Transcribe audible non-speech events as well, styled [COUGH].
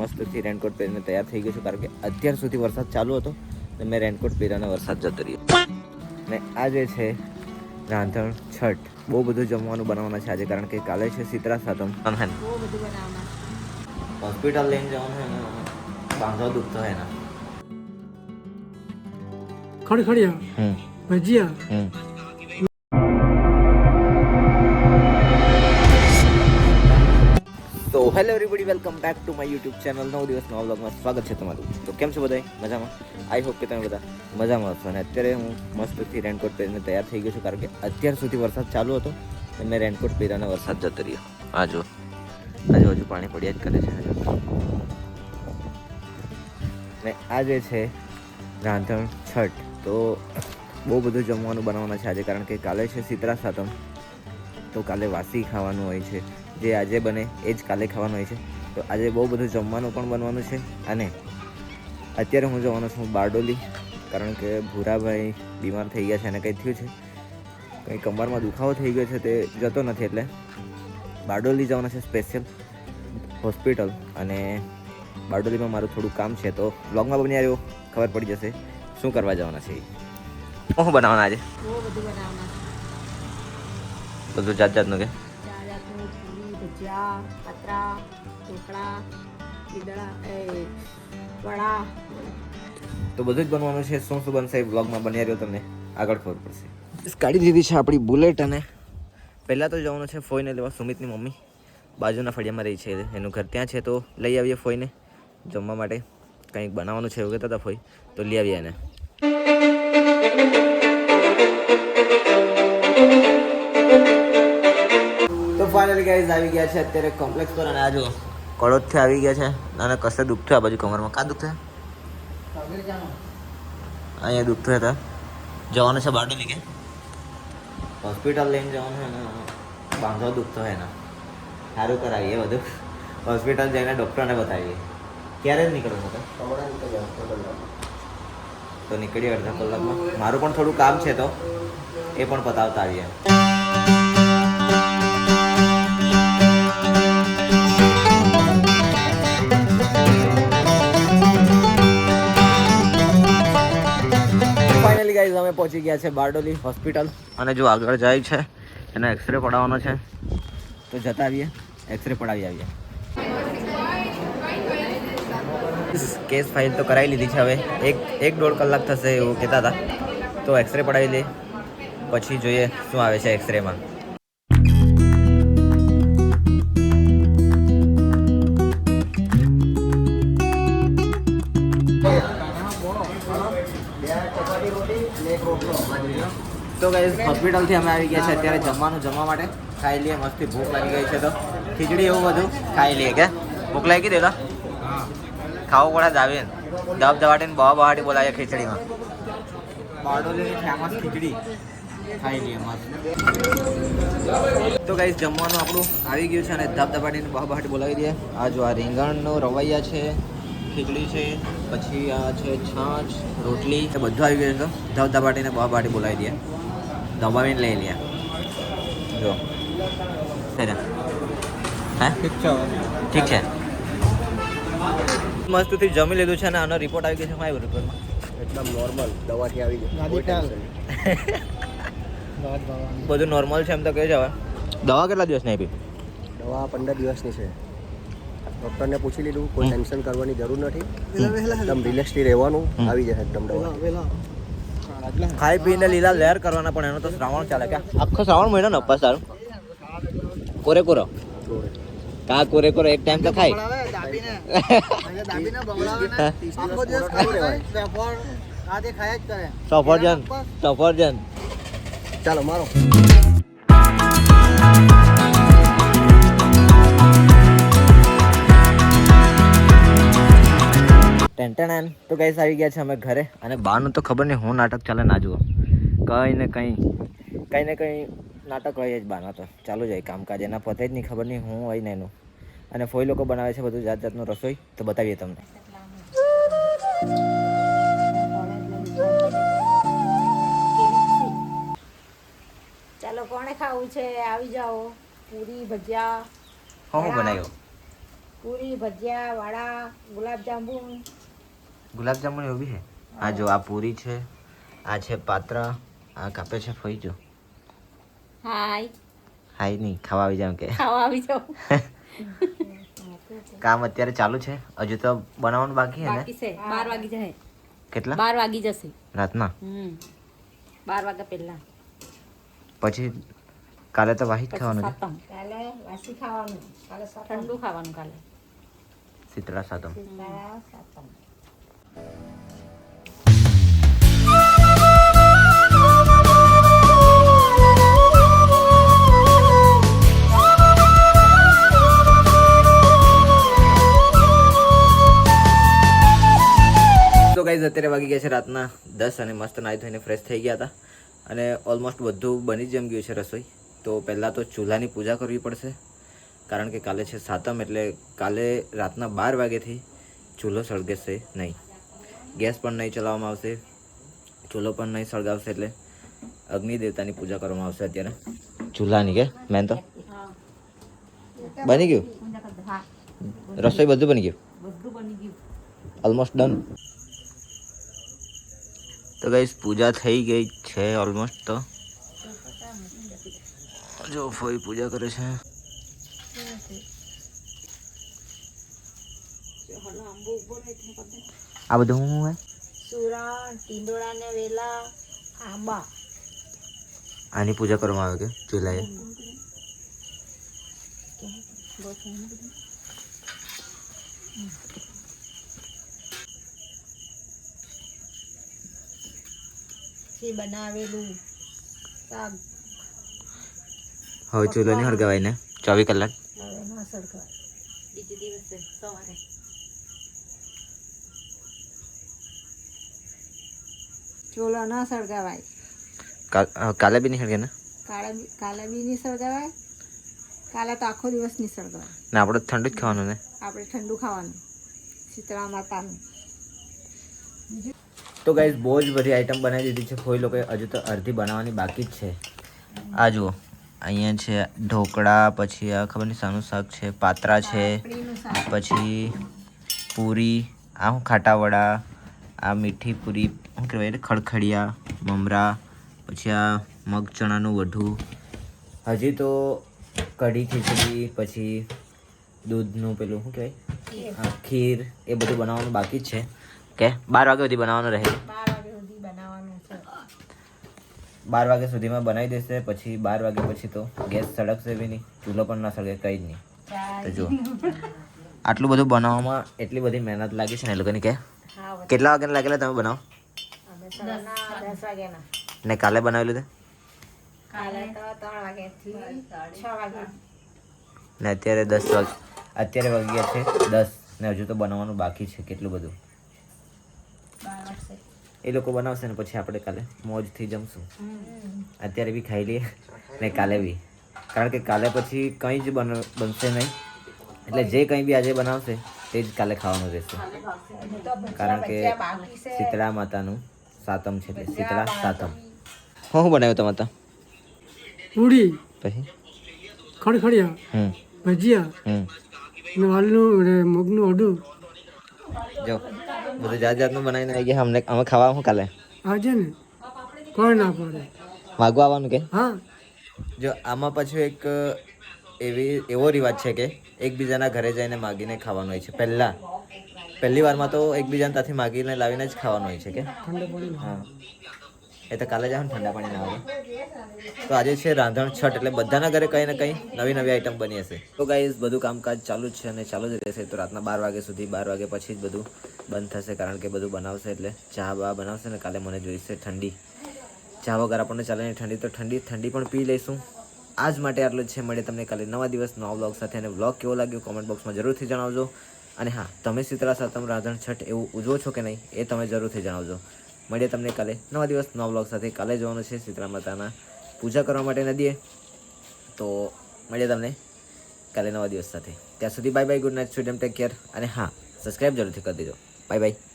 મસ્તથી raincoat પહેરીને તૈયાર થઈ ગયો છું કારણ કે અત્યાર સુધી વરસાદ ચાલુ હતો અને મેં રેનકોટ પહેર્યાને વરસાદ જતો રહ્યો. ને આજે છે રાંધણ છઠ. બહુ બધું જમવાનું બનાવવાના છે આજે કારણ કે કાલે છે સીતરા સાતમ. બહુ હોસ્પિટલ લઈને જવાનું છે ને બાંધવા દુખતો હોય ને. ખડખડિયા હમ. ભજીયા hello everybody welcome back to my YouTube channel નવ દિવસના બ્લોગમાં સ્વાગત છે તમારું. તો કેમ છો બધા મજામાં? આઈ હોપ કે તમે બધા મજામાં હશો. અને અત્યારે હું મસ્તથી રેનકોટ પહેરીને તૈયાર થઈ ગયો છું, કારણ કે અત્યાર સુધી વરસાદ ચાલુ હતો અને મેં રેનકોટ પહેર્યાને વરસાદ જતો રહ્યો. આ જો આજુ હજુ પાણી પડ્યા જ કરે છે. ને આ જે છે રાંધણ છઠ, તો બહુ બધું જમવાનું બનાવવાના છે આજે, કારણ કે કાલે છે શીતળા સાતમ. તો કાલે વાસી ખાવાનું હોય છે. જે આજે બને એ જ કાલે ખાવાનું હોય છે. તો આજે બહુ બધું જમવાનું પણ બનવાનું છે અને અત્યારે હું જવાનો છું બારડોલી કારણ કે ભૂરાભાઈ બીમાર થઈ ગયા છે અને કંઈ થયું છે. કંઈ કમરમાં દુખાવો થઈ ગયો છે તે જતો નથી એટલે બારડોલી જવાના છે સ્પેશિયલ હોસ્પિટલ અને બારડોલીમાં મારું થોડું કામ છે તો બ્લોગમાં બની આવ્યો ખબર પડી જશે શું કરવા જવાના છે શું બનાવવાના આજે? બધું જાત જાતનું કે? ભજીયા પાત્રા ઢોકળા ઈદળા એ વડા. તો બધું જ બનવાનું છે. શું શું બનશે બ્લોગમાં બન્યા રહ્યો તમને આગળ ખબર પડશે. કાઢી દીધી છે આપણી બુલેટ અને પહેલાં તો જવાનું છે ફોઈને લેવા સુમિતની મમ્મી. બાજુના ફળિયામાં રહી છે એનું ઘર ત્યાં છે તો લઈ આવીએ ફોઈને જમવા માટે. કંઈક બનાવવાનું છે એવું કહેતા હતા ફોઈ. તો લઈ આવીએ એને. આવી ગયા છે અત્યારે કોમ્પ્લેક્સ પર અને આ જો કડોદથી આવી ગયા છે. અને કશે દુખતું આ બાજુ કમરમાં. કાં દુખતું અહીંયા દુખતું હતા. જવાનું છે બારડોલી કે? હોસ્પિટલ લઈને જવાનું છે ને બાંધવા દુખતો હોય એના. સારું કરાવીએ બધું. હોસ્પિટલ જઈને ડૉક્ટરને બતાવીએ. ક્યારે જ નીકળવું હતા તો નીકળીએ અડધા કલાકમાં. મારું પણ થોડું કામ છે તો. એ પણ પતાવતા આવીએ. પહોંચી ગયા છે બારડોલી હોસ્પિટલ. અને જો આગળ જાય છે એને એક્સરે પડાવવાનો છે. તો જતા આવીએ એક્સરે પડાવી આવીએ. કેસ ફાઇલ તો કરાવી લીધી છે હવે. એક એક દોઢ કલાક થશે એવું કહેતા હતા. તો એક્સરે પડાવી લે. પછી જોઈએ શું આવે છે એક્સરેમાં તો ગાઈઝ હોસ્પિટલથી અમે આવી ગયા છે અત્યારે જમવાનું જમવા માટે. ખાઈ લઈએ, મસ્તી, ભૂખ લાગી ગઈ છે તો. ખીચડી એવું બધું ખાઈ લઈએ, કે? ભૂખ લાગી દેલા ખાવું પડે જાવીન દબ દવાટીને બવા બવાટી બોલાવીએ ખીચડીમાં. બારડોલીની ફેમસ ખીચડી. ખાઈ લઈએ મસ્ત. તો ગાઈઝ જમવાનું આપણું આવી ગયું છે અને ધબ દબાટીને બવા બવાટી બોલાવી દઈએ. આ જો આ રીંગણનો રવૈયા છે. ખીચડી છે પછી આ છે છાશ રોટલી. એ બધું આવી ગયું છે. ધબ દબાટીને બવા બાટી બોલાવી દઈએ. દબાવીને લઈ લઈએ. જો. હા? ને ઠીક છે. મસ્તથી જમી લીધું છે અને આનો રિપોર્ટ આવી ગયો છે માય રિપોર્ટમાં એકદમ નોર્મલ દવાથી આવી ગયો. બધું નોર્મલ છે એમ તો કહે છે હવે દવા કેટલા દિવસની આપી? દવા પંદર દિવસની છે. ડૉક્ટરને પૂછી લીધું કોઈ ટેન્શન કરવાની જરૂર નથી. એકદમ રિલેક્સથી રહેવાનું આવી જશે એકદમ દવા. ખાઈ પીને લીલા લહેર કરવાના પણ એનો તો શ્રાવણ ચાલે કે આખો શ્રાવણ મહિનો ને અપાસ સારું કોરે કોરો? કા કોરે કોરો? એક ટાઈમ તો ખાય. [LAUGHS] સફરજન સફરજન. ચાલો મારો. ટેન્ટન તો કઈ આવી ગયા છે અમે ઘરે. અને બહારનું તો ખબર નહીં હું નાટક ચાલે ના જુઓ. કંઈ ને કંઈ કંઈ ને કંઈ નાટક હોય જ બહારના તો. ચાલુ જાય કામકાજ. એના પતે જ નહીં ખબર નહીં હું હોય ને એનું. અને ફોઈ લોકો બનાવે છે બધું જાત જાતનું રસોઈ. તો બતાવીએ તમને. ચાલો કોણે ખાવું છે? આવી જાઓ. પૂરી ભજીયા હું બનાવ્યો બનાવ્યું? પૂરી ભજીયા વડા ગુલાબજાંબુ. ગુલાબજામુન એવું બી છે? આ જો આ પૂરી છે આ છે પાત્ર આ કાપે છે ફઈ જો હાય હાઈ નહીં ખાવા આવી જાવ કે. ખાવા આવી જાઉં. [LAUGHS] કામ અત્યારે ચાલુ છે? હજુ તો બનાવવાનું બાકી છે ને? બાકી છે. બાર વાગી જશે કેટલા? બાર વાગી જશે. રાતના? હમ. બાર વાગ્યા પહેલા. પછી કાલે તો વાહી જ ખાવાનું કાલે વાસી ખાવાનું. કાલે ઠંડુ ખાવાનું કાલે. શીતળા સાતમ. સાતમ. તો ગાઈઝ અત્યારે વાગી ગયા છે રાતના દસ અને મસ્ત નાહી ધોઈને ફ્રેશ થઈ ગયા હતા. અને ઓલમોસ્ટ બધું બની જ જમ ગયું છે રસોઈ. તો પહેલાં તો ચૂલાની પૂજા કરવી પડશે, કારણ કે કાલે છે સાતમ, એટલે કાલે રાતના બાર વાગ્યાથી ચૂલો સળગશે નહીં. ગેસ પણ નહીં ચલાવવામાં આવશે, ચૂલો પણ નહીં સળગાવશે એટલે અગ્નિ દેવતાની પૂજા કરવામાં આવશે અત્યારે. ચૂલાની કે? મેન તો? બની ગયું? રસોઈ બધું બની ગયું? ઓલમોસ્ટ ડન તો ગાઈસ પૂજા થઈ ગઈ છે ઓલમોસ્ટ તો. જો ફોઈ પૂજા કરે છે. આ બધું હું હે સુરણ ટીંડોળા ને વેલા આંબા. આની પૂજા કરવામાં આવે કે ચૂલાએ બનાવેલું શાક. હવે ચૂલો નહીં હળગાવાય ને? ચોવીસ કલાક? બીજે દિવસે સવારે. ચોલો ના સળગાવાય. કાલે બી નહીં હળગે ને? કાલે કાલે બી નહીં સળગાવાય. કાલે તો આખો દિવસ નહીં સળગાવાય. ને આપણે ઠંડુ જ ખાવાનું ને? આપણે ઠંડુ ખાવાનું. શીતળા માતાનું. તો ગાઈઝ બહુ જ બધી આઈટમ બનાવી દીધી છે. કોઈ લોકોએ હજુ તો અડધી બનાવવાની બાકી જ છે. આ જુઓ અહીંયા છે ઢોકળા પછી આ ખબર નહીં શાનું શાક છે પાત્રા છે પછી પૂરી આ હું ખાટા વડા આ મીઠી પૂરી શું કહેવાય ખડખડિયા મમરા પછી આ મગ ચણાનું વઢું. હજી તો કઢી ખીચડી પછી દૂધનું પેલું શું કહેવાય? ખીર. એ બધું બનાવવાનું બાકી જ છે. કે બાર વાગ્યા સુધી બનાવવાનું રહે? બાર વાગ્યા બનાવવાનું બાર વાગ્યા સુધીમાં બનાવી દેશે પછી બાર વાગ્યા પછી તો ગેસ સળગશે બી નહીં. ચૂલો પણ ના સળગે કંઈ જ નહીં. તો જો આટલું બધું બનાવવામાં એટલી બધી મહેનત લાગી છે ને એ લોકોની કે કેટલા વાગ્યાને લાગેલા તમે બનાવો? ને કાલે બનાવેલું તે? વાગ્યા ને અત્યારે દસ વાગે અત્યારે વાગી ગયા છે દસ. ને હજુ તો બનાવવાનું બાકી છે કેટલું બધું? એ લોકો બનાવશે ને પછી આપણે કાલે મોજથી જમશું. અત્યારે બી ખાઈ લઈએ ને કાલે બી. કારણ કે કાલે પછી કંઈ જ બન બનશે નહીં. એટલે જે કંઈ બી આજે બનાવશે તે જ કાલે ખાવાનું રહેશે. કારણ કે શીતળા માતાનું સાતમ છે એટલે શીતળા સાતમ. હું શું બનાવ્યું તમારે? પૂરી પછી? ખડખડિયા હમ. ભજીયા હમ. વાલનું મગનું અડું. જો બધું જાત જાતનું બનાવીને આવી ગયા. અમને અમે ખાવા શું કાલે? આજે ને કોણ ના પડે. માગવા આવવાનું કે? હા. જો આમાં પાછું એક એવી એવો રિવાજ છે કે એકબીજાના ઘરે જઈને માગીને ખાવાનું હોય છે. પહેલાં પહેલી વારમાં તો એકબીજાને ત્યાંથી માગીને લાવીને જ ખાવાનું હોય છે કે? હા. એ તો કાલે જાવ ઠંડા પાણી ના આવે. તો આજે છે રાંધણ છઠ એટલે બધાના ઘરે કંઈ ને કંઈ નવી નવી આઈટમ બની હશે. તો ગાઈઝ બધું કામકાજ ચાલુ જ છે અને ચાલુ જ રહેશે. તો રાતના બાર વાગ્યા સુધી બાર વાગ્યા પછી જ બધું બંધ થશે કારણ કે બધું બનાવશે એટલે ચા બા બનાવશે ને કાલે મને જોઈશે ઠંડી. ચા વગર આપણને ચાલે ઠંડી. તો ઠંડી ઠંડી પણ પી લઈશું. આજ માટે આટલું છે. મળે તમને કાલે નવા દિવસ નવા બ્લોગ સાથે. અને બ્લોગ કેવો લાગ્યો કોમેન્ટ બોક્સમાં જરૂરથી જણાવજો. અને હા, તમે શીતળા સાતમ રાધણ છઠ એવું ઉજવો છો કે નહીં, એ તમે જરૂરથી જણાવજો. મળીએ તમને કાલે નવા દિવસ નવા બ્લોગ સાથે. કાલે જવાનું છે શીતળા માતાના પૂજા કરવા માટે નદીએ. તો મળીએ તમને કાલે નવા દિવસ સાથે. ત્યાં સુધી bye bye good night sweet take care અને હા સબસ્ક્રાઈબ જરૂરથી કરી દેજો. Bye bye